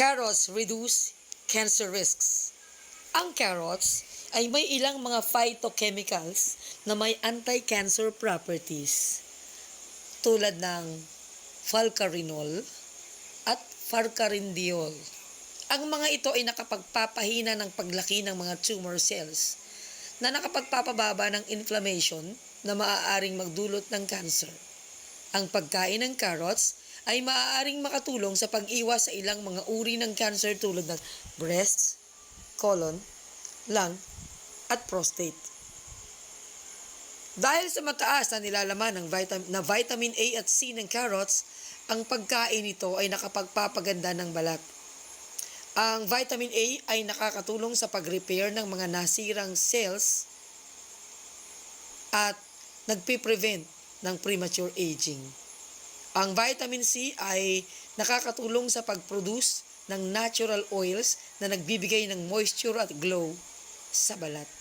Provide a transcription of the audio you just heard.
Carrots reduce cancer risks. Ang carrots ay may ilang mga phytochemicals na may anti-cancer properties tulad ng falcarinol at farcarindiol. Ang mga ito ay nakapagpapahina ng paglaki ng mga tumor cells na nakapagpapababa ng inflammation na maaaring magdulot ng cancer. Ang pagkain ng carrots ay maaaring makatulong sa pag-iwas sa ilang mga uri ng cancer tulad ng breast, colon, lung, at prostate. Dahil sa mataas na nilalaman ng vitamin, na vitamin A at C ng carrots, ang pagkain nito ay nakapagpapaganda ng balat. Ang vitamin A ay nakakatulong sa pag-repair ng mga nasirang cells at nagpiprevent ng premature aging. Ang vitamin C ay nakakatulong sa pag-produce ng natural oils na nagbibigay ng moisture at glow sa balat.